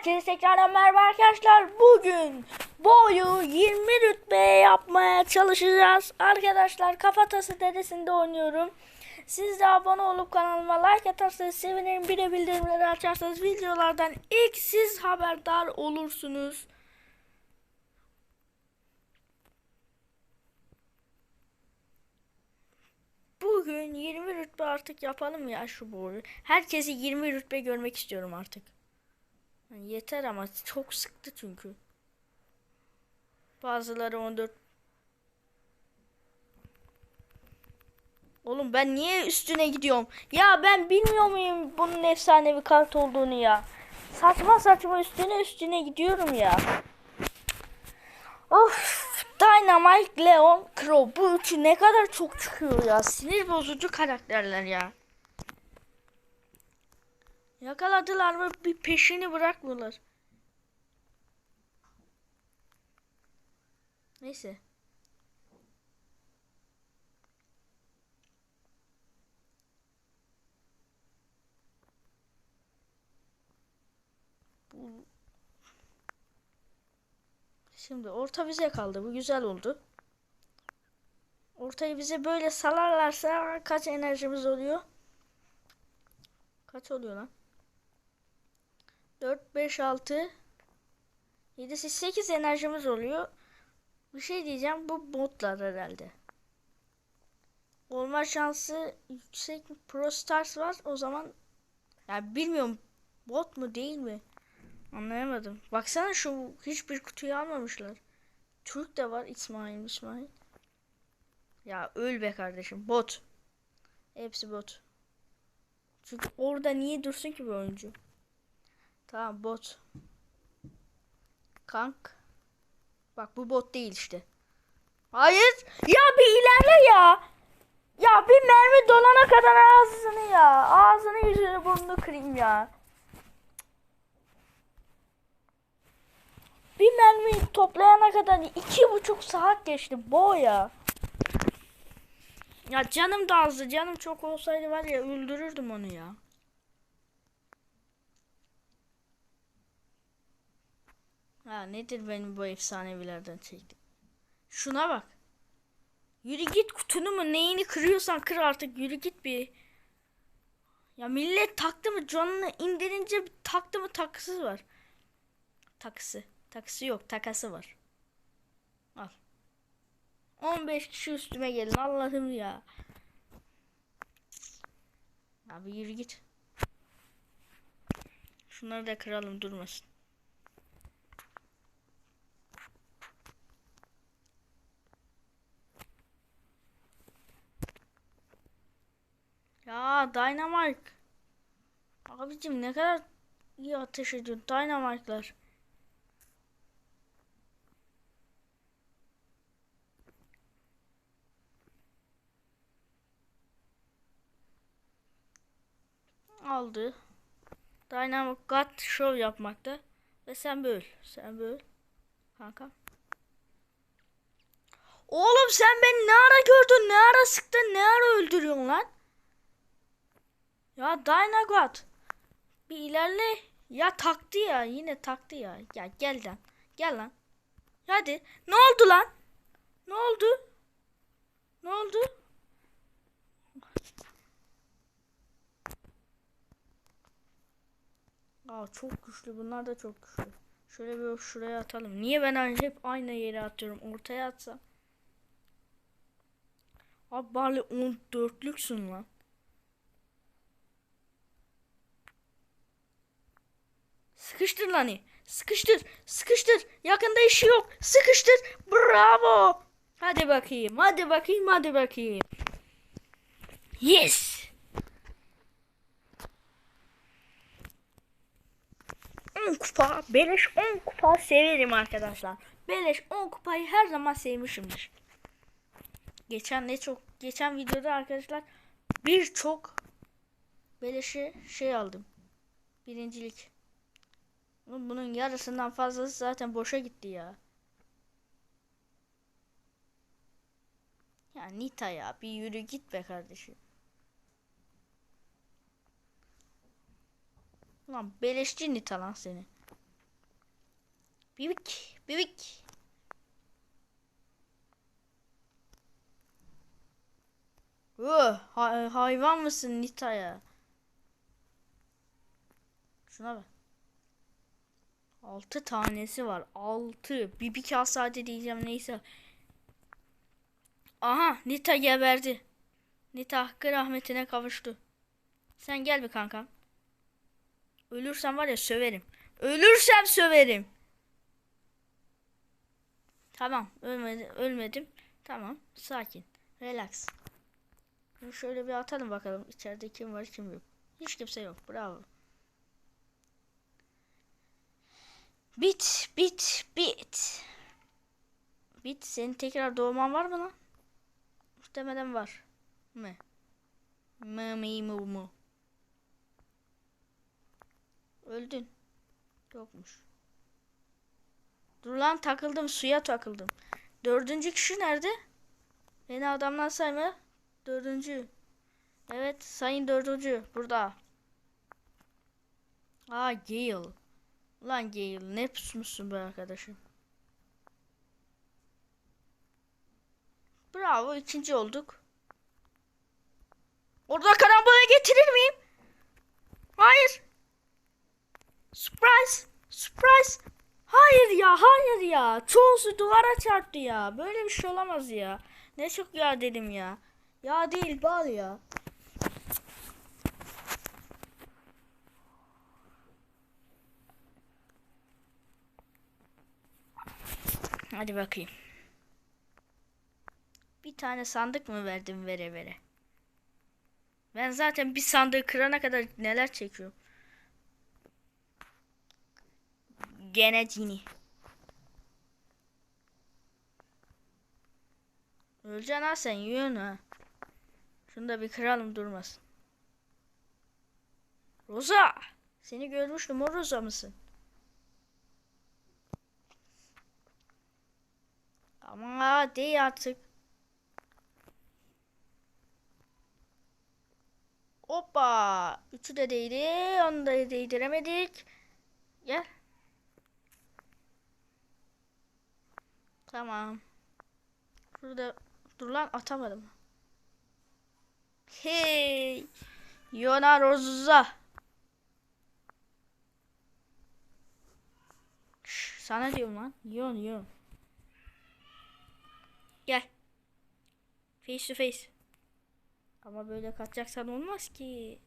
Herkese tekrardan merhaba arkadaşlar. Bugün boyu 20 rütbe yapmaya çalışacağız. Arkadaşlar kafatası dedesinde oynuyorum. Siz de abone olup kanalıma like atarsanız sevinirim. Bir de bildirimleri açarsanız videolardan ilk siz haberdar olursunuz. Bugün 20 rütbe artık yapalım ya şu boyu. Herkesi 20 rütbe görmek istiyorum artık. Yani Yeter ama çok sıktı çünkü. Bazıları 14. Oğlum ben niye üstüne gidiyorum? Ya ben bilmiyor muyum bunun efsanevi kart olduğunu ya? Saçma saçma üstüne üstüne gidiyorum ya. Of Dynamite, Leon, Crow bu üçü ne kadar çok çıkıyor ya. Sinir bozucu karakterler ya. Yakaladılar mı bir peşini bırakmıyorlar. Neyse. Bu... Şimdi orta bize kaldı. Bu güzel oldu. Ortayı bize böyle salarlarsa kaç enerjimiz oluyor? Kaç oluyor lan? 4, 5, 6, 7, 8 enerjimiz oluyor. Bir şey diyeceğim. Bu botlar herhalde. Olma şansı yüksek. Pro Stars var. O zaman ya bilmiyorum bot mu değil mi? Anlayamadım. Baksana şu hiçbir kutuyu almamışlar. Türk de var İsmail İsmail. Ya öl be kardeşim. Bot. Hepsi bot. Çünkü orada niye dursun ki bir oyuncu? Tamam bot. Kank. Bak bu bot değil işte. Hayır. Ya bir ilerle ya. Ya bir mermi dolana kadar ağzını ya. Ağzını yüzünü burnunu kırayım ya. Bir mermi toplayana kadar iki buçuk saat geçti. Bo ya. Ya canım da azdı. Canım çok olsaydı var ya öldürürdüm onu ya. Ha nedir benim bu efsanevilerden çektim. Şuna bak. Yürü git kutunu mu neyini kırıyorsan kır artık yürü git bir. Ya millet taktı mı canını indirince taktı mı takısı var. Takısı. Takısı yok takası var. Al. 15 kişi üstüme gelin Allah'ım ya. Abi yürü git. Şunları da kıralım durmasın. Ya Dynamite. Abicim ne kadar iyi ateş ediyor Dynamite'lar. Aldı. Dynamic God show yapmakta. Ve sen böyle. Sen böyle. Kanka. Oğlum sen beni ne ara gördün? Ne ara sıktın? Ne ara öldürüyorsun lan? Ya Dynagot. Bir ilerle. Ya taktı ya. Yine taktı ya. Ya gel lan. Gel lan. Hadi. Ne oldu lan? Ne oldu? Ne oldu? Aa çok güçlü. Bunlar da çok güçlü. Şöyle bir şuraya atalım. Niye ben hep aynı yere atıyorum? Ortaya atsam. Abi bari 14'lüksün lan. Sıkıştır lan. Sıkıştır. Sıkıştır. Yakında işi yok. Sıkıştır. Bravo. Hadi bakayım. Hadi bakayım. Hadi bakayım. Yes. 10 kupa. Beleş 10 kupa severim arkadaşlar. Beleş 10 kupayı her zaman sevmişimdir. Geçen ne çok geçen videoda arkadaşlar birçok beleşi şey aldım. Birincilik. Bunun yarısından fazlası zaten boşa gitti ya. Ya Nita ya bir yürü git be kardeşim. Lan beleşçi Nita lan seni. Bibik. Bibik. Oh, hay- hayvan mısın Nita ya? Şuna bak. Altı tanesi var. Altı. Bibik asade diyeceğim neyse. Aha Nita geberdi. Nita hakkı rahmetine kavuştu. Sen gel bir kankam. Ölürsem var ya söverim. Ölürsem söverim. Tamam ölmedi, ölmedim. Tamam sakin. Relax. Şöyle bir atalım bakalım. İçeride kim var kim yok. Hiç kimse yok. Bravo. Bit bit bit. Bit senin tekrar doğman var mı lan? Muhtemelen var. Mı? Mı mı mı mu? Öldün. Yokmuş. Dur lan takıldım suya takıldım. Dördüncü kişi nerede? Beni adamdan sayma. Dördüncü. Evet sayın dördüncü burada. Aa Gale. Ulan Gale ne pusmuşsun be arkadaşım. Bravo ikinci olduk. Orada karambola getirir miyim? Hayır. Surprise. Surprise. Hayır ya hayır ya. Çoğusu duvara çarptı ya. Böyle bir şey olamaz ya. Ne çok ya dedim ya. Ya değil bal ya. Hadi bakayım. Bir tane sandık mı verdim vere vere? Ben zaten bir sandığı kırana kadar neler çekiyorum. Gene cini. Öleceksin ha sen yiyorsun ha. Şunu da bir kıralım durmasın. Rosa! Seni görmüştüm o Rosa mısın? Ama değil artık. Hoppa! Üçü de değdi. Onu da değdiremedik. Gel. Tamam. Şurada dur lan atamadım. Hey! Yona. Şş, sana diyorum lan. Yon yon. Gel. Face to face. Ama böyle kaçacaksan olmaz ki.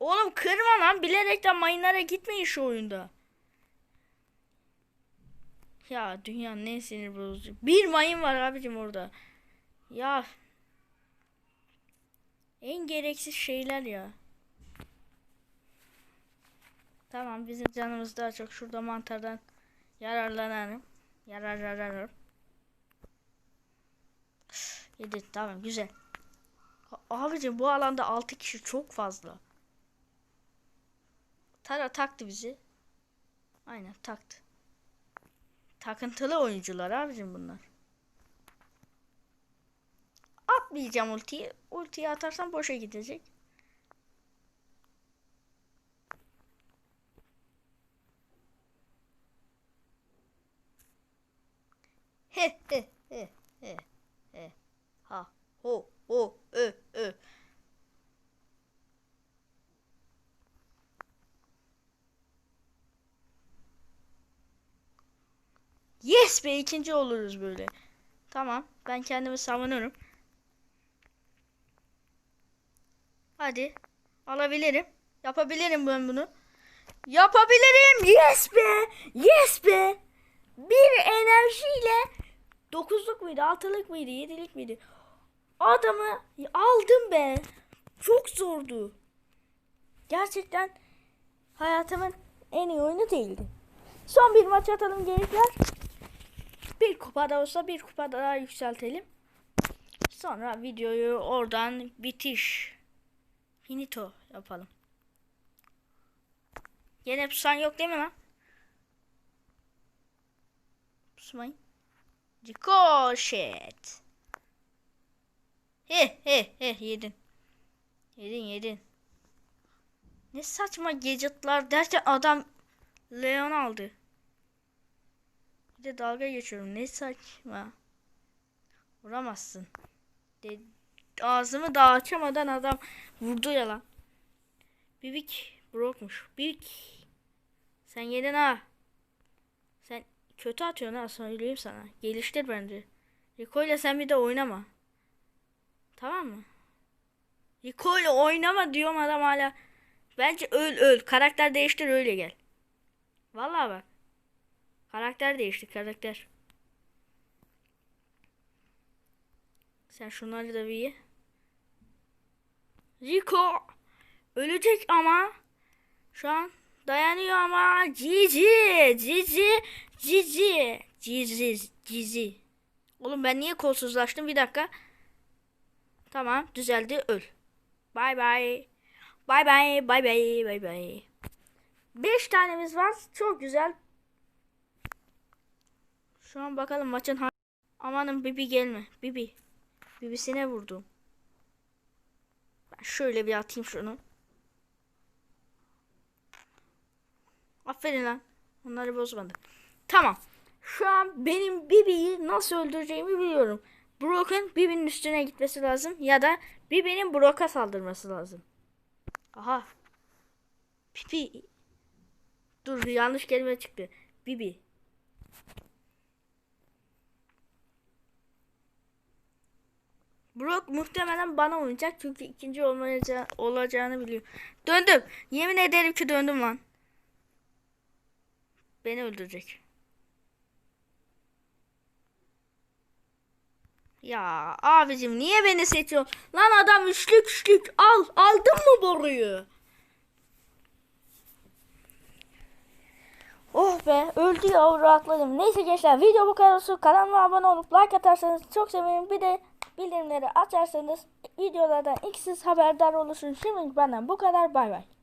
Oğlum kırma lan. Bilerekten mayınlara gitmeyin şu oyunda. Ya dünyanın en sinir bozucu. Bir mayın var abicim orada. Ya. En gereksiz şeyler ya. Tamam bizim canımız daha çok şurada mantardan yararlanalım. Yarar yararım. 7 tamam güzel. Abicim bu alanda 6 kişi çok fazla. Tara taktı bizi. Aynen taktı. Takıntılı oyuncular abicim bunlar. Atmayacağım ultiyi. Ultiyi atarsam boşa gidecek. He he he he he ha ho ho ö ö. Yes be ikinci oluruz böyle. Tamam ben kendimi savunurum. Hadi alabilirim. Yapabilirim ben bunu. Yapabilirim. Yes be. Yes be. Bir enerjiyle dokuzluk muydu, altılık mıydı, yedilik miydi? Adamı aldım be. Çok zordu. Gerçekten hayatımın en iyi oyunu değildi. Son bir maç atalım gençler. Bir kupa da olsa bir kupa daha yükseltelim. Sonra videoyu oradan bitiş. Finito yapalım. Yine pusan yok değil mi lan? Pusmayın. Ricochet. He he he yedin. Yedin yedin. Ne saçma gadgetlar derken adam Leon aldı. de dalga geçiyorum. Ne saçma. Vuramazsın. De ağzımı daha açamadan adam vurdu ya lan. Bibik brokmuş. Bibik. Sen yedin ha. Kötü atıyorsun ha söyleyeyim sana. Geliştir bence. Rico ile sen bir de oynama. Tamam mı? Rico ile oynama diyorum adam hala. Bence öl öl. Karakter değiştir öyle gel. Vallahi bak. Karakter değişti karakter. Sen şunları da bir ye. Rico ölecek ama şu an dayanıyor ama cici cici cici cici cici. Oğlum ben niye kolsuzlaştım bir dakika. Tamam düzeldi öl. Bay bay. Bay bay bay bay bay bay. 5 tanemiz var. Çok güzel. Şu an bakalım maçın ha Amanın Bibi gelme. Bibi. Bibisine vurdum. Ben şöyle bir atayım şunu. Aferin lan. Onları bozmadı. Tamam. Şu an benim Bibi'yi nasıl öldüreceğimi biliyorum. Brock'un Bibi'nin üstüne gitmesi lazım. Ya da Bibi'nin Brock'a saldırması lazım. Aha. Pipi. Dur yanlış kelime çıktı. Bibi. Brock muhtemelen bana oynayacak çünkü ikinci olmayacağı, olacağını biliyor. Döndüm. Yemin ederim ki döndüm lan. Beni öldürecek. Ya abicim niye beni seçiyorsun? Lan adam üçlük üçlük al. Aldın mı boruyu? Oh be öldü ya rahatladım. Neyse gençler video bu kadar. Kanalıma abone olup like atarsanız çok sevinirim. Bir de bildirimleri açarsanız videolardan ilk siz haberdar olursunuz. Şimdi benden bu kadar bay bay.